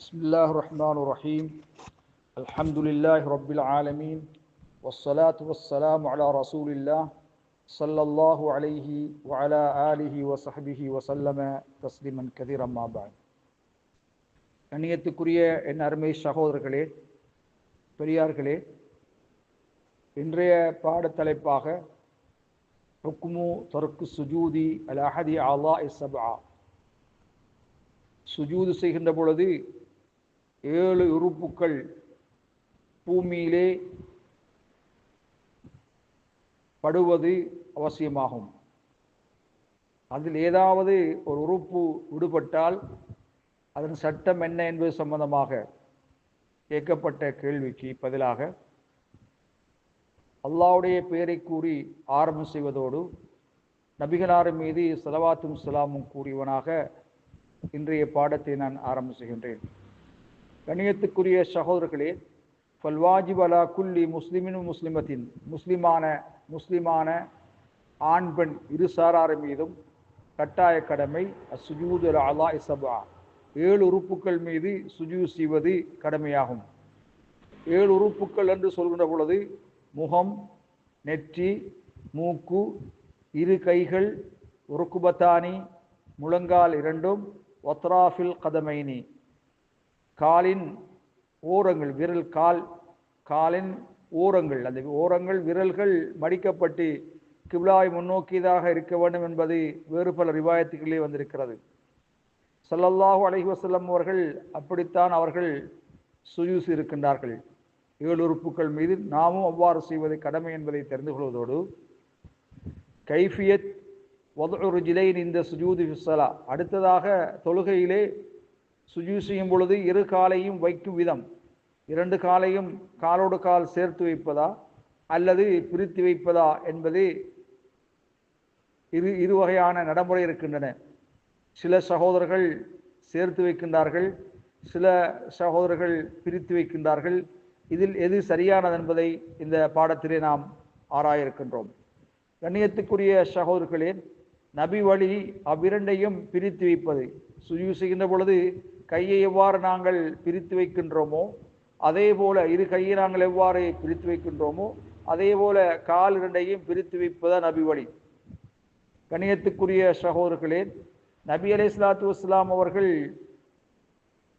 بسم الله الرحمن الرحيم الحمد لله رب العالمين والصلاة والسلام على رسول الله صلى الله عليه وعلى آله وصحبه وسلم تسليما كثيرا ما بعد கண்ணியத்துக்குரிய என் அருமை சகோதரர்களே பெரியார்களே இன்றைய பாடத்தலைப்பாக ஹுக்மு தருக்கு சுஜூதி அல் அஹதி அலா இசபா சுஜூது செய்கின்ற பொழுது ஏழு உறுப்புக்கள் பூமியிலே படுவது அவசியமாகும். அதில் ஏதாவது ஒரு உறுப்பு விடுபட்டால் அதன் சட்டம் என்ன என்பது சம்பந்தமாக கேட்கப்பட்ட கேள்விக்கு பதிலாக அல்லாவுடைய பெயரை கூறி ஆரம்பம் செய்வதோடு நபிகளார் மீது சலவாத்தும் சலாமும் கூறியவனாக இன்றைய பாடத்தை நான் ஆரம்பம் செய்கின்றேன். கணியத்துக்குரிய சகோதரர்களே ஃபல்வாஜிப் அலா குல்லி முஸ்லிமின் முஸ்லிமத்தின் முஸ்லிமான முஸ்லிமான ஆண் பெண் இரு சாரார் மீதும் கட்டாய கடமை அசுஜூத் அல் அலா இசபா ஏழு உறுப்புக்கள் மீது சுஜூ செய்வது கடமையாகும். ஏழு உறுப்புக்கள் என்று சொல்கின்ற பொழுது முகம் நெற்றி மூக்கு இரு கைகள் உருக்குபத்தானி முழங்கால் இரண்டும் ஒத்ராஃபில் கதமைனி. காலின் ஓரங்கள் விரல் கால் காலின் ஓரங்கள். அந்த ஓரங்கள் விரல்கள் மடிக்கப்பட்டு கிப்லாய் முன்னோக்கியதாக இருக்க வேண்டும் என்பது வேறு பல ரிவாயத்துகளே வந்திருக்கிறது. சல்லல்லாஹு அலஹி வசல்லம் அவர்கள் அப்படித்தான் அவர்கள் சுயூஸ் இருக்கின்றார்கள். ஏழு உறுப்புகள் மீது நாமும் அவ்வாறு செய்வது கடமை என்பதை தெரிந்து கொள்வதோடு கைஃபியத் ஒதுஜிலைன் இந்த சுஜூதி ஃபிஸ்ஸலா அடுத்ததாக தொழுகையிலே சுஜூ செய்யும் பொழுது இரு காலையும் வைக்கும் விதம். இரண்டு காலையும் காலோடு கால் சேர்த்து வைப்பதா அல்லது பிரித்து வைப்பதா என்பது இரு இரு வகையான நடைமுறை இருக்கின்றன. சில சகோதரர்கள் சேர்த்து வைக்கின்றார்கள் சில சகோதரர்கள் பிரித்து வைக்கின்றார்கள். இதில் எது சரியானது என்பதை இந்த பாடத்திலே நாம் ஆராய இருக்கின்றோம் கண்ணியத்துக்குரிய சகோதரர்களே நபி வழி அவ்விரண்டையும் பிரித்து வைப்பது. சுஜு செய்கின்ற பொழுது கையை எவ்வாறு நாங்கள் பிரித்து வைக்கின்றோமோ அதே போல இரு கையை நாங்கள் எவ்வாறு பிரித்து வைக்கின்றோமோ அதே போல கால் இரண்டையும் பிரித்து வைப்பதா நபி வழி. கணியத்துக்குரிய சகோதரர்களே நபி அலி இஸ்லாத்து வஸ்லாம் அவர்கள்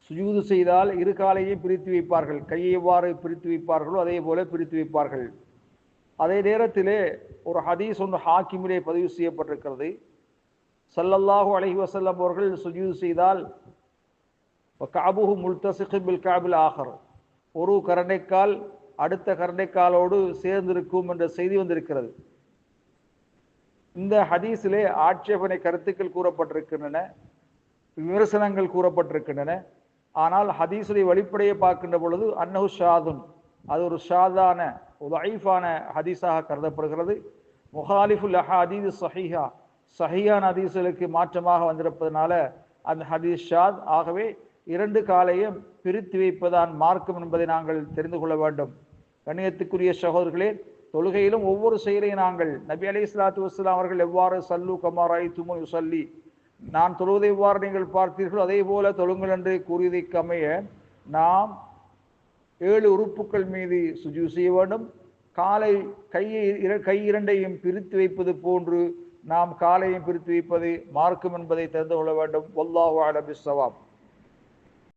சுஜூது செய்தால் இரு காலையும் பிரித்து வைப்பார்கள். கையை எவ்வாறு பிரித்து வைப்பார்களோ அதே போல பிரித்து வைப்பார்கள். அதே நேரத்திலே ஒரு ஹதீஸ் ஒன்று ஹாக்கிமிலே பதிவு செய்யப்பட்டிருக்கிறது. சல்லல்லாஹு அலஹி வசல்லம் அவர்கள் சுஜூது செய்தால் காபுஹு பில் காபில் ஆகர் ஒரு கரண்டைக்கால் அடுத்த கரண்டைக்காலோடு சேர்ந்திருக்கும் என்ற செய்தி வந்திருக்கிறது. இந்த ஹதீஸிலே ஆட்சேபனை கருத்துக்கள் கூறப்பட்டிருக்கின்றன விமர்சனங்கள் கூறப்பட்டிருக்கின்றன. ஆனால் ஹதீஸுடைய வெளிப்படையை பார்க்கின்ற பொழுது அன்னஹு ஷாதுன் அது ஒரு ஷாதான ஒரு ஐஃபான ஹதீஸாக கருதப்படுகிறது. முஹாலிஃபுல் ஹதீஸ் சஹிஹா சஹியான் ஹதீஸ்களுக்கு மாற்றமாக வந்திருப்பதனால அந்த ஹதீஸ் ஷாத். ஆகவே இரண்டு காலையும் பிரித்து வைப்பதான் மார்க்கம் என்பதை நாங்கள் தெரிந்து கொள்ள வேண்டும். கண்ணியத்துக்குரிய சகோதரர்களே தொழுகையிலும் ஒவ்வொரு செயலையும் நாங்கள் நபி அலி இஸ்லாத்து வஸ்லாம் அவர்கள் எவ்வாறு சல்லு கமாராய் துமு சல்லி நான் தொழுவதை எவ்வாறு நீங்கள் பார்த்தீர்களோ அதே போல தொழுங்கள் என்று கூறியதை கமைய நாம் ஏழு உறுப்புகள் மீது சுஜு செய்ய வேண்டும். காலை கையை கை இரண்டையும் பிரித்து வைப்பது போன்று நாம் காலையும் பிரித்து வைப்பது மார்க்கும் என்பதை தெரிந்து கொள்ள வேண்டும். ஒல்லாஹு அலபிஸ்வாப்